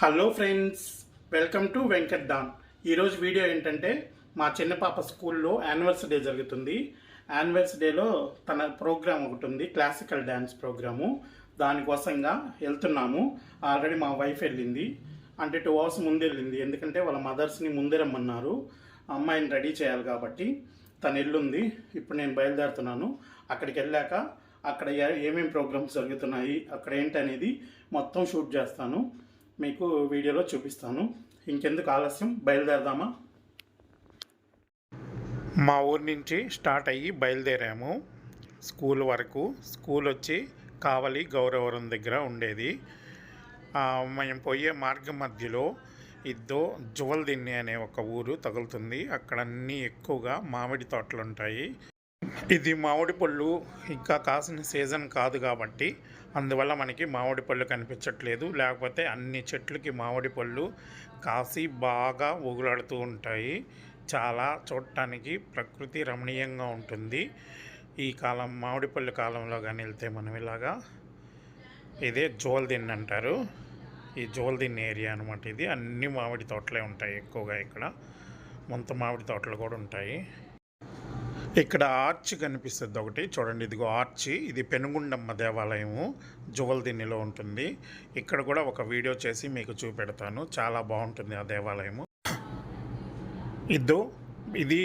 Hello friends welcome to Venkat Don ఈరోజు video ఏంటంటే మా చిన్న పాప స్కూల్లో యానివర్స్ డే జరుగుతుంది. యానివర్స్ డేలో తన ప్రోగ్రామ్ ఒకటి ఉంది క్లాసికల్ డ్యాన్స్ ప్రోగ్రాము. దానికోసంగా వెళ్తున్నాము. ఆల్రెడీ మా వైఫ్ వెళ్ళింది. అంటే టూ అవర్స్ ముందు వెళ్ళింది. ఎందుకంటే వాళ్ళ మదర్స్ని ముందే రమ్మన్నారు. అమ్మాయిని రెడీ చేయాలి కాబట్టి తను ఎల్లుంది ఇప్పుడు నేను బయలుదేరుతున్నాను. అక్కడికి వెళ్ళాక అక్కడ ఏమేమి ప్రోగ్రామ్స్ జరుగుతున్నాయి అక్కడ ఏంటనేది మొత్తం షూట్ చేస్తాను. మీకు వీడియోలో చూపిస్తాను. ఇంకెందుకు ఆలస్యం? బయలుదేరదామా? మా ఊరి నుంచి స్టార్ట్ అయ్యి బయలుదేరాము. స్కూల్ వరకు. స్కూల్ వచ్చి కావలి గౌరవరం దగ్గర ఉండేది. మేము పోయే మార్గం మధ్యలో ఇద్దో జువల్దిన్ని అనే ఒక ఊరు తగులుతుంది. అక్కడ అన్నీ ఎక్కువగా మామిడి తోటలు ఉంటాయి ఇది మామిడి పళ్ళు ఇంకా కాసిన సీజన్ కాదు కాబట్టి అందువల్ల మనకి మామిడి పళ్ళు కనిపించట్లేదు. లేకపోతే అన్ని చెట్లకి మామిడి పళ్ళు కాసి బాగా ఊగులాడుతూ ఉంటాయి. చాలా చూడటానికి ప్రకృతి రమణీయంగా ఉంటుంది. ఈ కాలం మామిడి పళ్ళు కాలంలో కానీ వెళ్తే మనం ఇలాగా ఇదే జోల్దిన్ అంటారు. ఈ జోల్దిన్ ఏరియా అనమాట ఇది. అన్ని మామిడి తోటలే ఉంటాయి ఎక్కువగా ఇక్కడ. ముంత మామిడి తోటలు కూడా ఉంటాయి. ఇక్కడ ఆర్చ్ కనిపిస్తుంది ఒకటి. చూడండి ఇదిగో ఆర్చి. ఇది పెనుగుండమ్మ దేవాలయము. జువల్దిన్నిలో ఉంటుంది. ఇక్కడ కూడా ఒక వీడియో చేసి మీకు చూపెడతాను. చాలా బాగుంటుంది ఆ దేవాలయము. ఇద్దో ఇది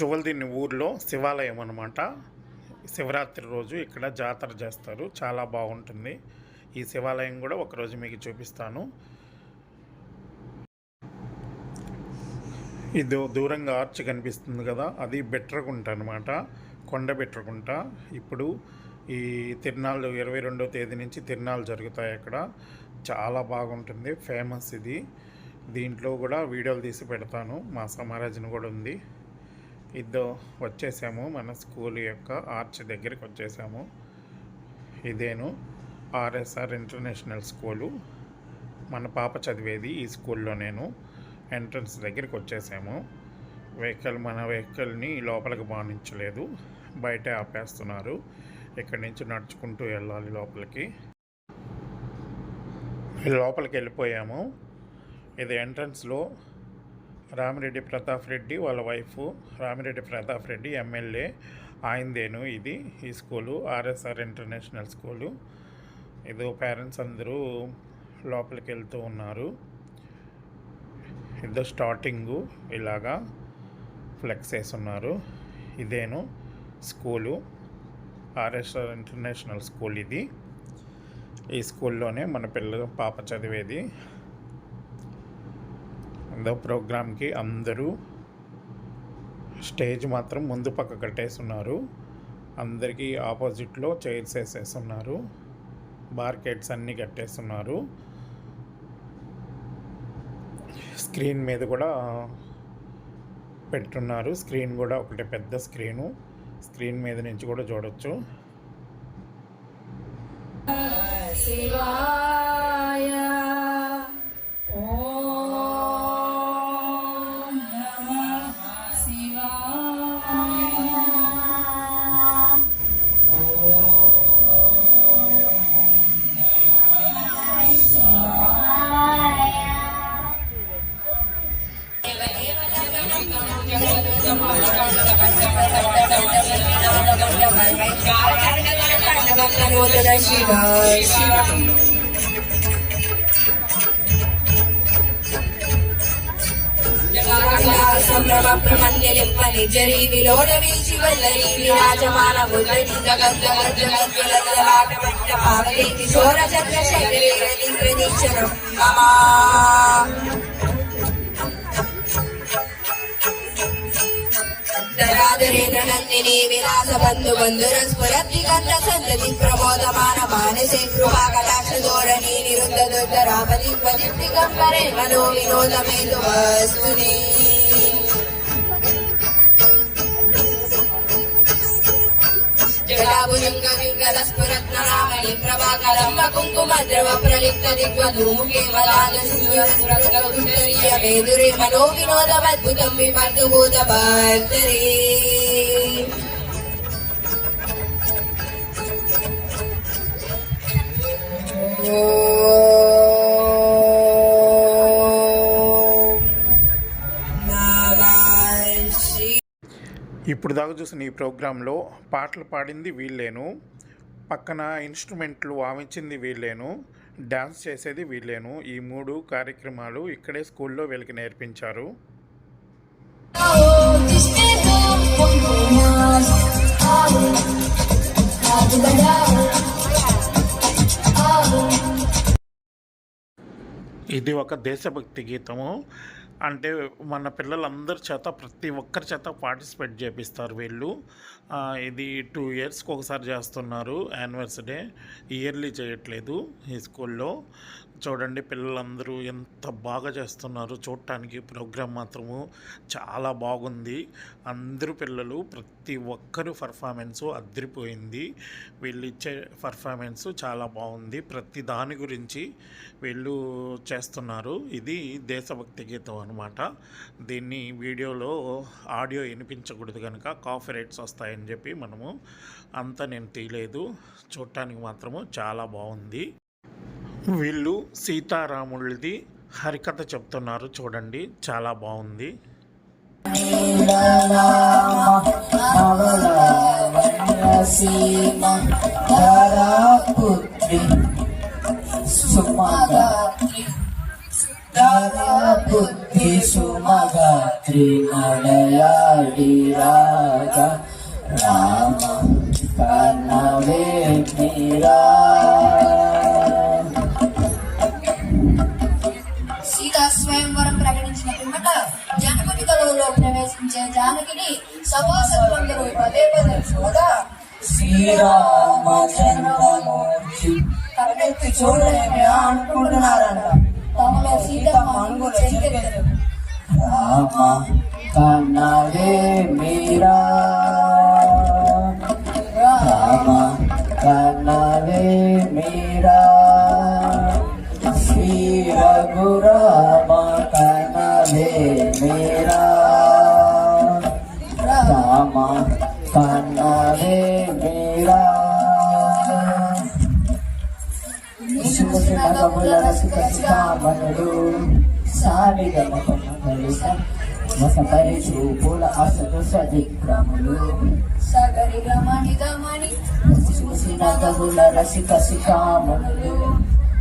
జువల్దిన్ని ఊర్లో శివాలయం అనమాట శివరాత్రి రోజు ఇక్కడ జాతర చేస్తారు. చాలా బాగుంటుంది. ఈ శివాలయం కూడా ఒకరోజు మీకు చూపిస్తాను. ఇది దూరంగా ఆర్చ్ కనిపిస్తుంది కదా అది బెట్రగుంట అనమాట కొండ బెట్రగుంట. ఇప్పుడు ఈ తిరునాళ్ళు ఇరవై రెండో తేదీ నుంచి తిరునాళ్ళు జరుగుతాయి అక్కడ. చాలా బాగుంటుంది ఫేమస్ ఇది. దీంట్లో కూడా వీడియోలు తీసి పెడతాను మా సమారాజన్ కూడా ఉంది. ఇద్దో వచ్చేసాము మన స్కూల్ యొక్క ఆర్చ్ దగ్గరికి వచ్చేసాము. ఇదేను ఆర్ఎస్ఆర్ ఇంటర్నేషనల్ స్కూలు. మన పాప చదివేది ఈ స్కూల్లో నేను. ఎంట్రన్స్ దగ్గరికి వచ్చేసాము. వెహికల్ మన వెహికల్ని లోపలికి బాణించలేదు. బయటే ఆపేస్తున్నారు. ఇక్కడి నుంచి నడుచుకుంటూ వెళ్ళాలి లోపలికి. లోపలికి వెళ్ళిపోయాము. ఇది ఎంట్రన్స్లో రామిరెడ్డి ప్రతాప్ రెడ్డి వాళ్ళ వైఫ్ రామిరెడ్డి ప్రతాప్ రెడ్డి ఎమ్మెల్యే. ఆయనదేను ఇది ఈ స్కూలు ఆర్ఎస్ఆర్ ఇంటర్నేషనల్ స్కూలు. ఇది పేరెంట్స్ అందరూ లోపలికి వెళ్తూ ఉన్నారు. ఏదో స్టార్టింగు ఇలాగా ఫ్లెక్స్ వేస్తున్నారు ఇదేను స్కూలు ఆర్ఎస్ఆర్ ఇంటర్నేషనల్ స్కూల్ ఇది. ఈ స్కూల్లోనే మన పిల్ల పాప చదివేది. ఏదో ప్రోగ్రామ్కి అందరూ స్టేజ్ మాత్రం ముందు పక్క కట్టేస్తున్నారు అందరికీ ఆపోజిట్లో చైర్స్ వేసేస్తున్నారు బార్కెట్స్ అన్నీ కట్టేస్తున్నారు స్క్రీన్ మీద కూడా పెట్టున్నారు. స్క్రీన్ కూడా ఒకటి పెద్ద స్క్రీను. స్క్రీన్ మీద నుంచి కూడా చూడొచ్చు. శివా నమోదర శివాయ సంభ్రమ ప్రమన్యలిప్పని జరి విలోడ వీచి వల్లరి విరాజమాన మురళి జగత్ పావలి కిశోర ప్రదీక్షణం మమా దరాదరేంద్ర నందిని విలాస బంధు బంధుర స్ఫురతి గంధ సంతతి ప్రమోదమాన మానసే కృపా కటాక్ష ధోరణి నిరుద్ధ దుర్గ రామది పది దిగంబరే మనో వినోదమేదు వస్తుని జటాభుజంగ వింగళ స్ఫురత్న రామణి ప్రభాకరం కుంకుమ ద్రవ ప్రలిప్త దిగ్వధూముఖే మలాన సింహస్ఫురతీయ మనో వినోదమద్భుతం విపత్తు భూత భర్తరే ఇప్పుడు దాకా చూసిన ఈ ప్రోగ్రాంలో పాటలు పాడింది వీళ్ళేను పక్కన ఇన్స్ట్రుమెంట్లు వాయించింది వీళ్ళేను డ్యాన్స్ చేసేది వీళ్ళేను. ఈ మూడు కార్యక్రమాలు ఇక్కడే స్కూల్లో వీళ్ళకి నేర్పించారు. ఇది ఒక దేశభక్తి గీతము. అంటే మన పిల్లలందరి చేత ప్రతి ఒక్కరి చేత పార్టిసిపేట్ చేపిస్తారు వీళ్ళు. ఇది టూ ఇయర్స్కి ఒకసారి చేస్తున్నారు యానివర్స్ డే. ఇయర్లీ చేయట్లేదు ఈ స్కూల్లో. చూడండి పిల్లలందరూ ఎంత బాగా చేస్తున్నారు. చూడటానికి ప్రోగ్రాం మాత్రము చాలా బాగుంది. అందరూ పిల్లలు ప్రతి ఒక్కరు పర్ఫార్మెన్స్ అద్దరిపోయింది వీళ్ళు ఇచ్చే పర్ఫార్మెన్స్ చాలా బాగుంది. ప్రతి దాని గురించి వీళ్ళు చేస్తున్నారు. ఇది దేశభక్తి గీతం అనమాట దీన్ని వీడియోలో ఆడియో వినిపించకూడదు కనుక కాఫీ రేట్స్ వస్తాయని చెప్పి మనము అంతా నేను తీయలేదు. చూడటానికి మాత్రము చాలా బాగుంది. వీళ్ళు సీతారాములది హరికథ చెప్తున్నారు. చూడండి చాలా బాగుంది. సీమ సుమగాత్రి నడయాడి రామ కన్నవే మీరా ప్రవేశించే జానకిని సభాసకులందరూ పదే పదే చూడ శ్రీరామచంద్రమూర్తి. కన్నెత్తి చూడలేమి అనుకుంటున్నారంట తమలో సీతమ్మ అనుగు చెంకెత్తరు రామ కన్నవే మీరా. రామ కన్నవే మీరా. శ్రీ రఘురామ కన్నవే మీరా. ముసిముసిన రసిక శిఖామణుడు సాలిగ వసపరి చూపుల అసలు సదిక్రములు సగరి గమని గమని ముసిముసిన గముల రసిక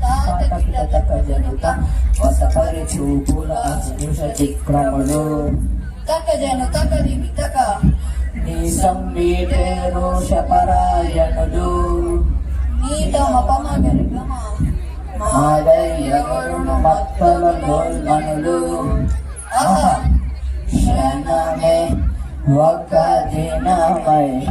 తాతకిటతక జనుత వసపరి చూపుల అసలు సదిక్రములు తక జను తక దిమి తక నీ సంబీటే రోషపరాయణులు నీ తమ పమ గరి علي غرمطلب المنلوم شنمي وكادنا مي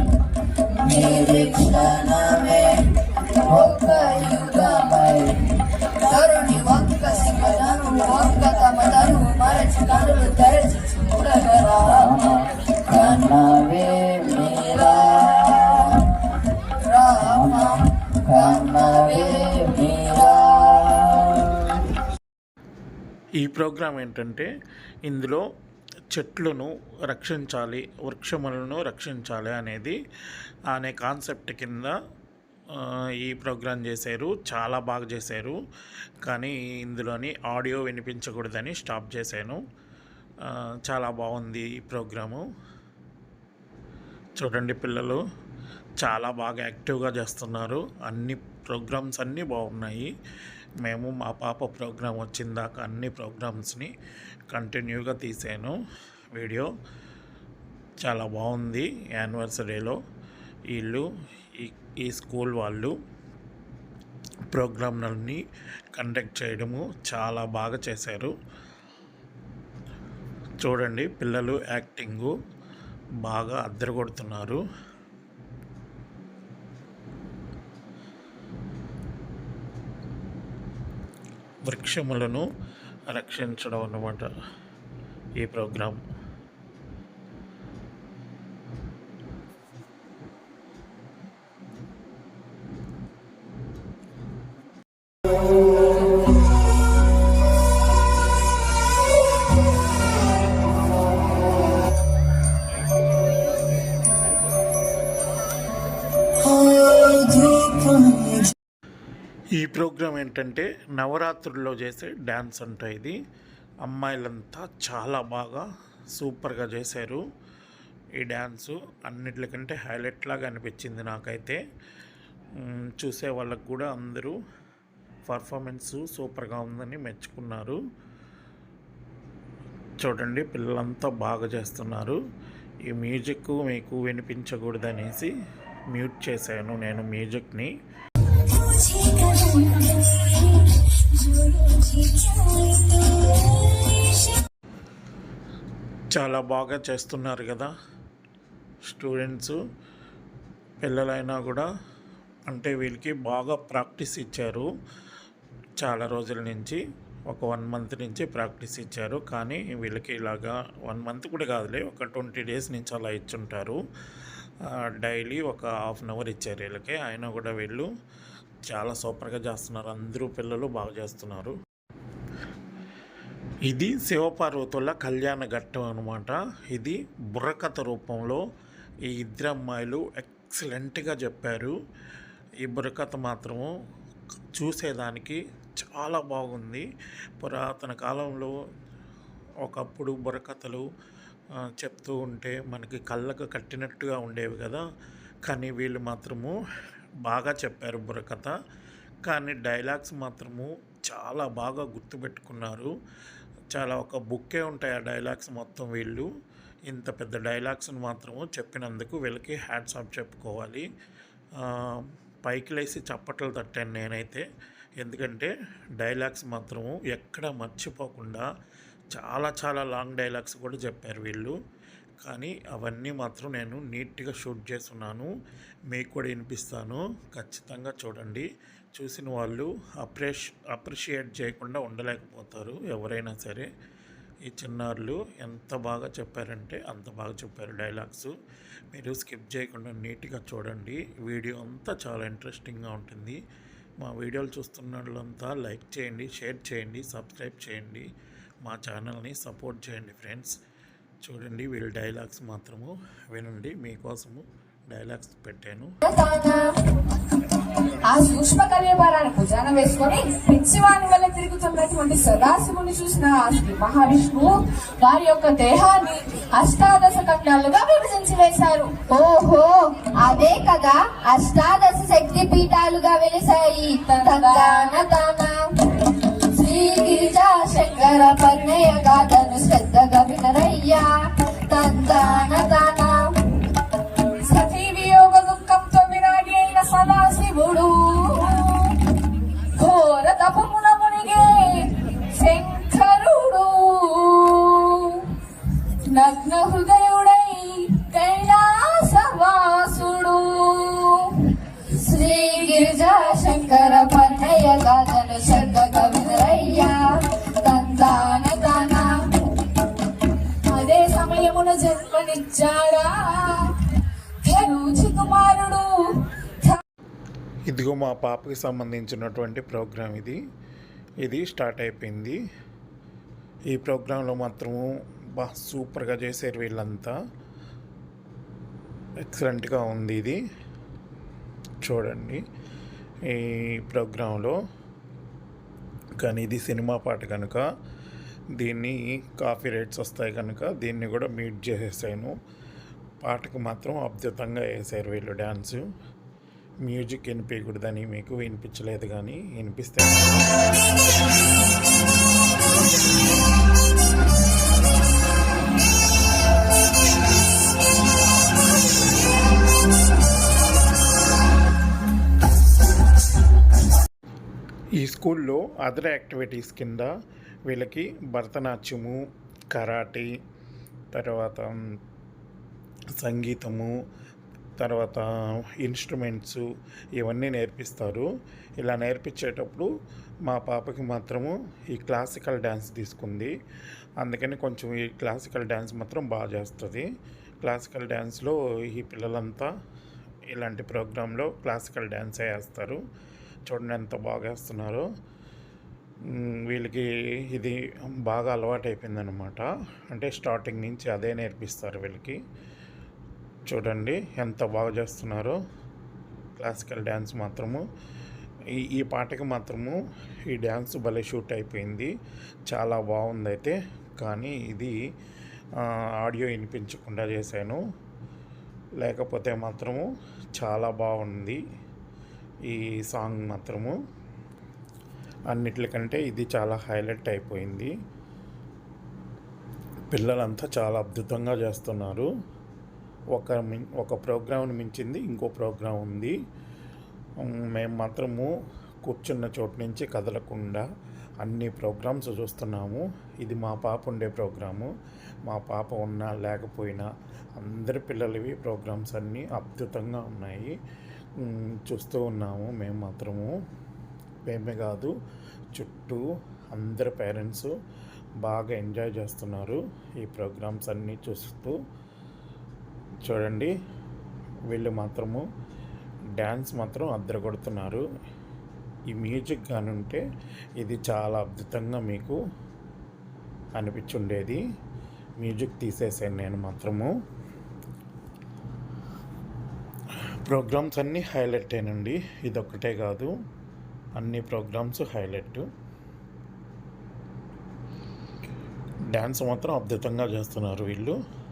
ప్రోగ్రాం ఏంటంటే ఇందులో చెట్లను రక్షించాలి వృక్షములను రక్షించాలి అనేది అనే కాన్సెప్ట్ కింద ఈ ప్రోగ్రాం చేశారు. చాలా బాగా చేశారు. కానీ ఇందులోని ఆడియో వినిపించకూడదని స్టాప్ చేశాను. చాలా బాగుంది ఈ ప్రోగ్రాము. చూడండి పిల్లలు చాలా బాగా యాక్టివ్గా చేస్తున్నారు. అన్ని ప్రోగ్రామ్స్ అన్నీ బాగున్నాయి. మేము మా పాప ప్రోగ్రామ్ వచ్చిన దాకా అన్ని ప్రోగ్రామ్స్ని కంటిన్యూగా తీసాను. వీడియో చాలా బాగుంది యానివర్సరీలో. వీళ్ళు ఈ ఈ స్కూల్ వాళ్ళు ప్రోగ్రాంలన్నీ కండక్ట్ చేయడము చాలా బాగా చేశారు. చూడండి పిల్లలు యాక్టింగు బాగా అద్దరగొడుతున్నారు. వృక్షములను రక్షించడం అన్నమాట ఈ ప్రోగ్రాం Oh ప్రోగ్రాం ఏంటంటే నవరాత్రుల్లో చేసే డ్యాన్స్ అంట ఇది. అమ్మాయిలంతా చాలా బాగా సూపర్గా చేశారు ఈ డ్యాన్సు. అన్నిటికంటే హైలైట్ లాగా అనిపించింది నాకైతే. చూసే వాళ్ళకు కూడా అందరూ పర్ఫార్మెన్స్ సూపర్గా ఉందని మెచ్చుకున్నారు. చూడండి పిల్లలంతా బాగా చేస్తున్నారు. ఈ మ్యూజిక్ మీకు వినిపించకూడదనేసి మ్యూట్ చేశాను నేను మ్యూజిక్ని. చాలా బాగా చేస్తున్నారు కదా స్టూడెంట్స్ పిల్లలైనా కూడా. అంటే వీళ్ళకి బాగా ప్రాక్టీస్ ఇచ్చారు. చాలా రోజుల నుంచి ఒక వన్ మంత్ నుంచి ప్రాక్టీస్ ఇచ్చారు. కానీ వీళ్ళకి ఇలాగా వన్ మంత్ కూడా కాదులే ఒక ట్వంటీ డేస్ నుంచి అలా ఇచ్చుంటారు. డైలీ ఒక హాఫ్ అన్ అవర్ ఇచ్చారు వీళ్ళకి. అయినా కూడా వీళ్ళు చాలా సూపర్గా చేస్తున్నారు. అందరూ పిల్లలు బాగా చేస్తున్నారు. ఇది శివపార్వతుల కళ్యాణ ఘట్టం అనమాట ఇది బుర్రకథ రూపంలో ఈ ఇద్దరు అమ్మాయిలు ఎక్సలెంట్గా చెప్పారు. ఈ బుర్రకథ మాత్రము చూసేదానికి చాలా బాగుంది. పురాతన కాలంలో ఒకప్పుడు బుర్రకథలు చెప్తూ ఉంటే మనకి కళ్ళకు కట్టినట్టుగా ఉండేవి కదా. కానీ వీళ్ళు మాత్రము బాగా చెప్పారు బుర్రకథ. కానీ డైలాగ్స్ మాత్రము చాలా బాగా గుర్తుపెట్టుకున్నారు. చాలా ఒక బుక్కే ఉంటాయి ఆ డైలాగ్స్ మొత్తం వీళ్ళు. ఇంత పెద్ద డైలాగ్స్ని మాత్రము చెప్పినందుకు వీళ్ళకి హ్యాట్స్ ఆఫ్ చెప్పుకోవాలి. పైకి లేసి చప్పట్లు తట్టాను నేనైతే. ఎందుకంటే డైలాగ్స్ మాత్రము ఎక్కడ మర్చిపోకుండా చాలా చాలా లాంగ్ డైలాగ్స్ కూడా చెప్పారు వీళ్ళు. కానీ అవన్నీ మాత్రం నేను నీట్గా షూట్ చేస్తున్నాను. మీకు కూడా వినిపిస్తాను. ఖచ్చితంగా చూడండి. చూసిన వాళ్ళు అప్రిష్ అప్రిషియేట్ చేయకుండా ఉండలేకపోతారు ఎవరైనా సరే. ఈ చిన్నారులు ఎంత బాగా చెప్పారంటే అంత బాగా చెప్పారు డైలాగ్స్. మీరు స్కిప్ చేయకుండా నీట్గా చూడండి. వీడియో అంతా చాలా ఇంట్రెస్టింగ్గా ఉంటుంది. మా వీడియోలు చూస్తున్న వాళ్ళంతా లైక్ చేయండి షేర్ చేయండి సబ్స్క్రైబ్ చేయండి. మా ఛానల్ని సపోర్ట్ చేయండి ఫ్రెండ్స్. చూడండి వీళ్ళ డైలాగ్స్ మాత్రము వినండి మీకోసము డైలాగ్స్ పెట్టాను. ఆ సూక్ష్మ కళ్యాణాన్ని భుజాన వేసుకొని పిచ్చివాణి వల్ల తిరుగుతున్నటువంటి సదాశివుని చూసిన శ్రీ మహావిష్ణువు వారి యొక్క దేహాన్ని అష్టాదశ ఖండాలుగా విభజించి వేశారు. ఓహో అదే కదా అష్టాదశ శక్తి పీఠాలుగా వెలిశాయి తందాన తాన గిరిజా శంకర పన్నయ్య గాథను శ్రద్ధగా వినరయ్యా. తందాన తాన సతీ వియోగ దుఃఖంతో విరాగి అయిన సదాశివుడు మా పాపకి సంబంధించినటువంటి ప్రోగ్రాం ఇది. ఇది స్టార్ట్ అయిపోయింది. ఈ ప్రోగ్రాంలో మాత్రము బా సూపర్గా చేశారు వీళ్ళంతా. ఎక్సలెంట్గా ఉంది ఇది. చూడండి ఈ ప్రోగ్రాంలో. కానీ ఇది సినిమా పాట కనుక దీన్ని కాపీ రేట్స్ వస్తాయి కనుక దీన్ని కూడా మీట్ చేసేసాను. పాటకు మాత్రం అద్భుతంగా వేశారు వీళ్ళు డ్యాన్సు. మ్యూజిక్ వినిపించకూడదని మీకు వినిపించలేదు కానీ వినిపిస్తే ఈ స్కూల్లో అదర్ యాక్టివిటీస్ కింద వీళ్ళకి భరతనాట్యము కరాటే తర్వాత సంగీతము తర్వాత ఇన్స్ట్రుమెంట్స్ ఇవన్నీ నేర్పిస్తారు. ఇలా నేర్పించేటప్పుడు మా పాపకి మాత్రము ఈ క్లాసికల్ డ్యాన్స్ తీసుకుంది. అందుకని కొంచెం ఈ క్లాసికల్ డ్యాన్స్ మాత్రం బాగా చేస్తుంది. క్లాసికల్ డ్యాన్స్లో ఈ పిల్లలంతా ఇలాంటి ప్రోగ్రాంలో క్లాసికల్ డ్యాన్స్ వేస్తారు. చూడండి ఎంత బాగా వేస్తున్నారో. వీళ్ళకి ఇది బాగా అలవాటు అయిపోయిందనమాట అంటే స్టార్టింగ్ నుంచి అదే నేర్పిస్తారు వీళ్ళకి. చూడండి ఎంత బాగా చేస్తున్నారో. క్లాసికల్ డ్యాన్స్ మాత్రము. ఈ ఈ పాటకి మాత్రము ఈ డ్యాన్స్ భలే షూట్ అయిపోయింది. చాలా బాగుంది అయితే కానీ ఇది ఆడియో వినిపించకుండా చేశాను. లేకపోతే మాత్రము చాలా బాగుంది ఈ సాంగ్ మాత్రము. అన్నిటికంటే ఇది చాలా హైలైట్ అయిపోయింది. పిల్లలంతా చాలా అద్భుతంగా చేస్తున్నారు. ఒక మిం ఒక ప్రోగ్రామ్ని మించింది ఇంకో ప్రోగ్రాం ఉంది. మేము మాత్రము కూర్చున్న చోటు నుంచి కదలకుండా అన్ని ప్రోగ్రామ్స్ చూస్తున్నాము. ఇది మా పాప ఉండే ప్రోగ్రాము. మా పాప ఉన్నా లేకపోయినా అందరి పిల్లలవి ప్రోగ్రామ్స్ అన్నీ అద్భుతంగా ఉన్నాయి. చూస్తూ ఉన్నాము మేము మాత్రము. మేమే కాదు చుట్టూ అందరి పేరెంట్స్ బాగా ఎంజాయ్ చేస్తున్నారు ఈ ప్రోగ్రామ్స్ అన్నీ చూస్తూ. చూడండి. వీళ్ళు మాత్రము డ్యాన్స్ మాత్రం అద్దరగొడుతున్నారు. ఈ మ్యూజిక్ కానుంటే ఇది చాలా అద్భుతంగా మీకు అనిపించుండేది. మ్యూజిక్ తీసేసాను నేను మాత్రము. ప్రోగ్రామ్స్ అన్నీ హైలైట్ అయినండి ఇదొక్కటే కాదు. అన్ని ప్రోగ్రామ్స్ హైలైట్. డ్యాన్స్ మాత్రం అద్భుతంగా చేస్తున్నారు వీళ్ళు.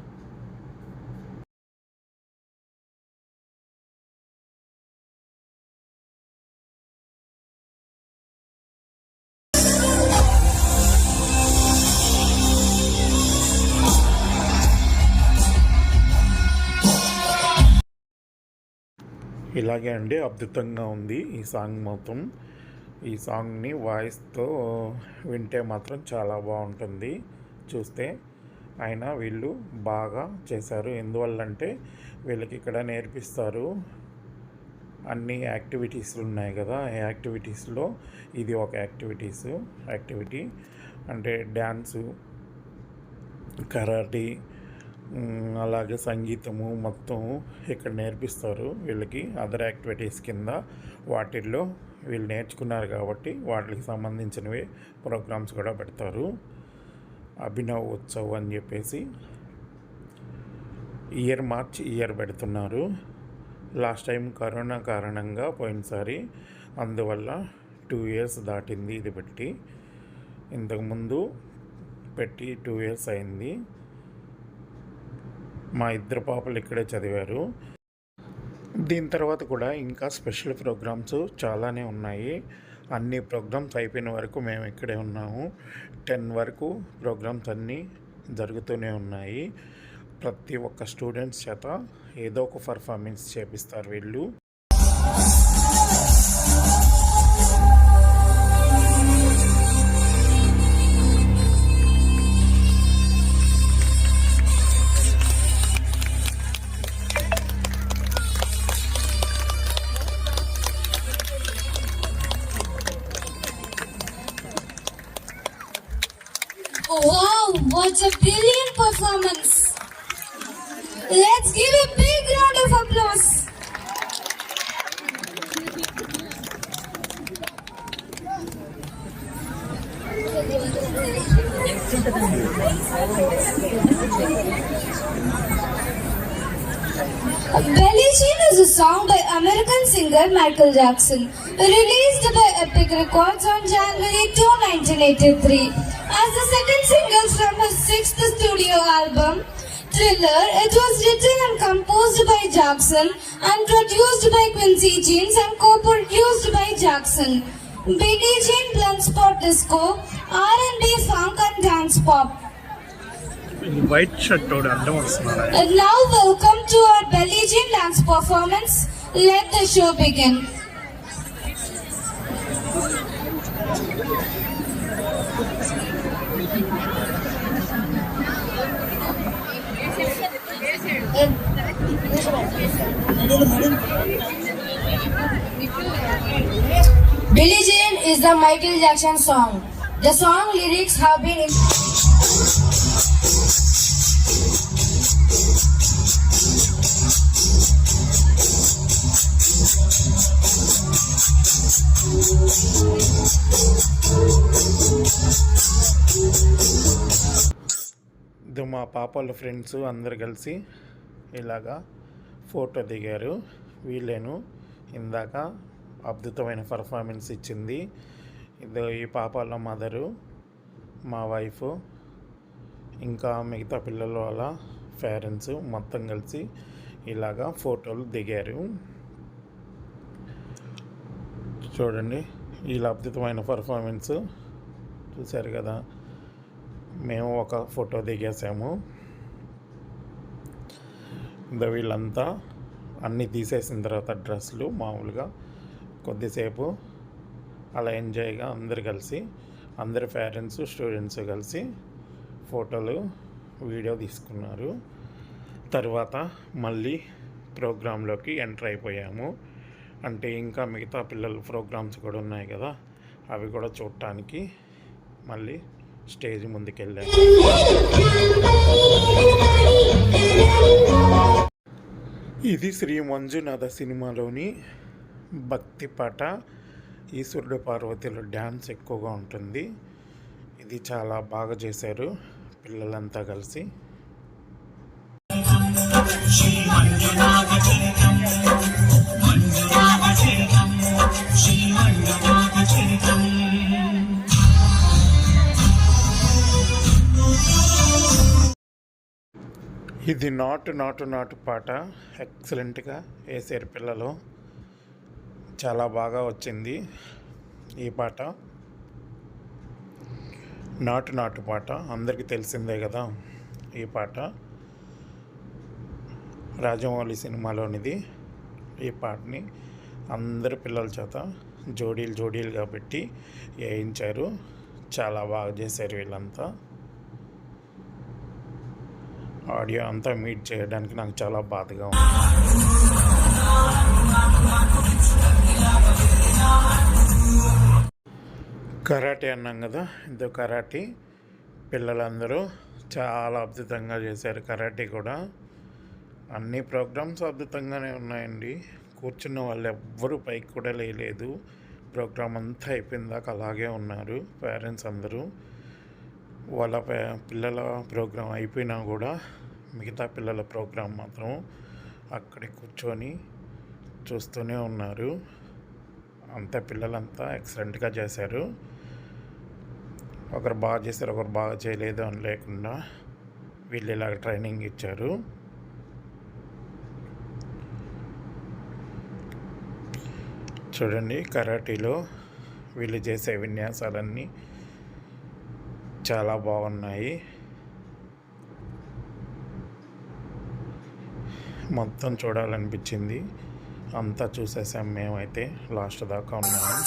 ఇలాగే అండి అద్భుతంగా ఉంది ఈ సాంగ్ మొత్తం ఈ సాంగ్ని వాయిస్తో వింటే మాత్రం చాలా బాగుంటుంది. చూస్తే అయినా వీళ్ళు బాగా చేశారు. ఎందువల్లంటే వీళ్ళకి ఇక్కడ నేర్పిస్తారు అన్ని యాక్టివిటీస్లు ఉన్నాయి కదా. ఈ యాక్టివిటీస్లో ఇది ఒక యాక్టివిటీస్ యాక్టివిటీ అంటే డ్యాన్సు కరాటీ అలాగే సంగీతము మొత్తం ఇక్కడ నేర్పిస్తారు. వీళ్ళకి అదర్ యాక్టివిటీస్ కింద వాటిల్లో వీళ్ళు నేర్చుకున్నారు కాబట్టి వాటికి సంబంధించినవి ప్రోగ్రామ్స్ కూడా పెడతారు. అభినవ్ ఉత్సవ్ అని చెప్పేసి ఇయర్ మార్చ్ ఇయర్ పెడుతున్నారు. లాస్ట్ టైం కరోనా కారణంగా పోయినసారి అందువల్ల టూ ఇయర్స్ దాటింది ఇది పెట్టి. ఇంతకుముందు పెట్టి టూ ఇయర్స్ అయింది. మా ఇద్దరు పాపలు ఇక్కడే చదివారు. దీని తర్వాత కూడా ఇంకా స్పెషల్ ప్రోగ్రామ్స్ చాలానే ఉన్నాయి. అన్ని ప్రోగ్రామ్స్ అయిపోయిన వరకు మేము ఇక్కడే ఉన్నాము. టెన్ వరకు ప్రోగ్రామ్స్ అన్నీ జరుగుతూనే ఉన్నాయి. ప్రతి ఒక్క స్టూడెంట్స్ చేత ఏదో ఒక పర్ఫార్మెన్స్ చేపిస్తారు వీళ్ళు. Michael Jackson, released by Epic Records on January 2, 1983. As the second single from his sixth studio album, Thriller, it was written and composed by Jackson and produced by Quincy Jones and co-produced by Jackson. Billie Jean Bluntspot Disco, R&B, funk and dance pop. White shirt, Now welcome to our Belly Jean dance performance. Let the show begin. Billie Jean is the Michael Jackson song. The song lyrics have been పాప వాళ్ళ friends అందరు కలిసి ఇలాగా photo దిగారు. వీళ్ళేను ఇందాక అద్భుతమైన performance ఇచ్చింది. ఇది ఈ పాప వాళ్ళ మదరు మా వైఫ్ ఇంకా మిగతా పిల్లలు వాళ్ళ పేరెంట్స్ మొత్తం కలిసి ఇలాగా ఫోటోలు దిగారు. చూడండి ఈ అద్భుతమైన పర్ఫార్మెన్స్ చూశారు కదా. మేము ఒక ఫోటో దిగేసాము. ఇంత వీళ్ళంతా అన్నీ తీసేసిన తర్వాత డ్రెస్సులు మామూలుగా కొద్దిసేపు అలా ఎంజాయ్గా అందరు కలిసి అందరి పేరెంట్స్ స్టూడెంట్స్ కలిసి ఫోటోలు వీడియో తీసుకున్నారు. తర్వాత మళ్ళీ ప్రోగ్రాంలోకి ఎంటర్ అయిపోయాము. అంటే ఇంకా మిగతా పిల్లల ప్రోగ్రామ్స్ కూడా ఉన్నాయి కదా అవి కూడా చూడటానికి మళ్ళీ స్టేజ్ ముందుకెళ్ళారు. ఇది శ్రీ మంజునాథ సినిమాలోని భక్తి పాట. ఈశ్వరుడు పార్వతిలో డ్యాన్స్ ఎక్కువగా ఉంటుంది. ఇది చాలా బాగా చేశారు పిల్లలంతా కలిసి. ఇది నాటు నాటు నాటు పాట. ఎక్సలెంట్గా వేసారు పిల్లలు. చాలా బాగా వచ్చింది ఈ పాట. నాటు నాటు పాట. అందరికీ తెలిసిందే కదా ఈ పాట. రాజమౌళి సినిమాలోనిది ఈ పాటని అందరు పిల్లల చేత జోడీలు జోడీలుగా పెట్టి వేయించారు. చాలా బాగా చేశారు వీళ్ళంతా. ఆడియో అంతా మీట్ చేయడానికి నాకు చాలా బాధగా ఉంది. కరాటే అన్నాం కదా ఇంత కరాటే. పిల్లలందరూ చాలా అద్భుతంగా చేశారు కరాటే కూడా. అన్ని ప్రోగ్రామ్స్ అద్భుతంగానే ఉన్నాయండి. కూర్చున్న వాళ్ళు ఎవ్వరూ పైకి కూడా లేలేదు. ప్రోగ్రామ్ అంతా అయిపోయిందాక అలాగే ఉన్నారు పేరెంట్స్ అందరూ. వాళ్ళ పే- పిల్లల ప్రోగ్రాం అయిపోయినా కూడా మిగతా పిల్లల ప్రోగ్రాం మాత్రం అక్కడే కూర్చొని చూస్తూనే ఉన్నారు. అంతా పిల్లలంతా ఎక్సలెంట్గా చేశారు. ఒకరు బాగా చేశారు ఒకరు బాగా చేయలేదు అని లేకుండా వీళ్ళు ఇలాగ ట్రైనింగ్ ఇచ్చారు. చూడండి కరాటీలో వీళ్ళు చేసే విన్యాసాలన్నీ చాలా బాగున్నాయి. మొత్తం చూడాలనిపించింది. అంతా చూసేసాం మేమైతే. లాస్ట్ దాకా ఉన్నాము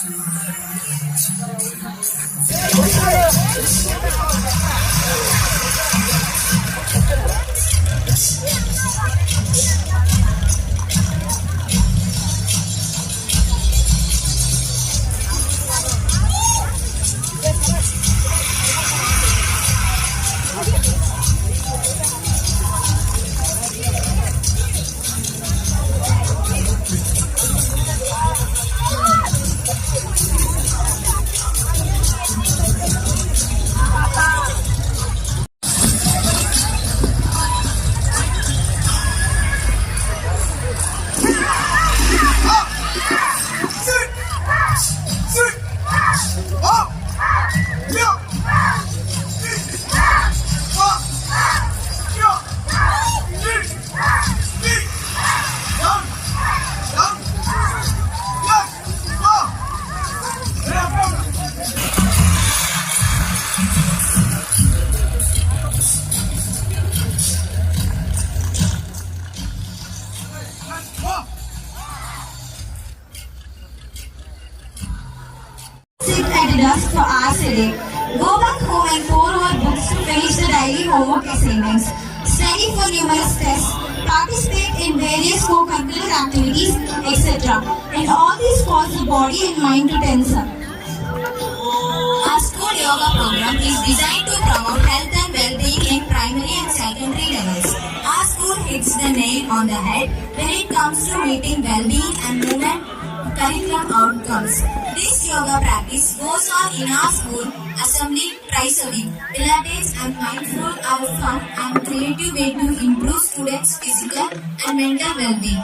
sit co-curricular etc. And all these cause the body and mind to tense up. Our school yoga program is designed to promote health and well-being in primary and secondary levels. Our school hits the nail on the head when it comes to meeting well-being and movement curriculum outcomes. This yoga practice goes on in our school assembly week. Pilates and mindful are fun and creative way to improve students' physical and mental well-being.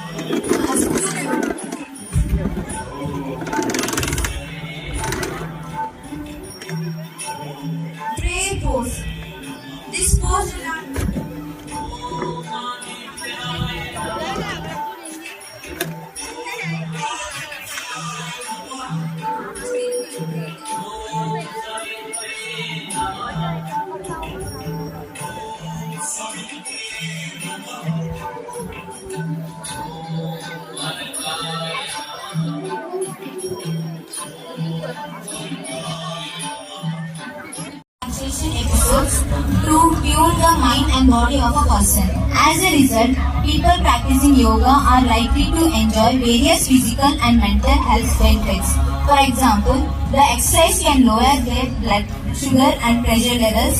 episodes to tune the mind and body of a person. As a result, people practicing yoga are likely to enjoy various physical and mental health benefits. For example, the exercise can lower their blood sugar and pressure levels.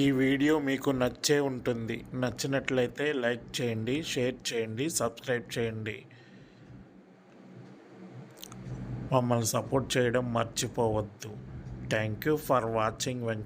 ఈ video మీకు నచ్చే ఉంటుంది. నచ్చినట్లయితే like చేయండి share చేయండి subscribe చేయండి. మమ్మల్ని support చేయడం మర్చిపోవద్దు. Thank you for watching Venkat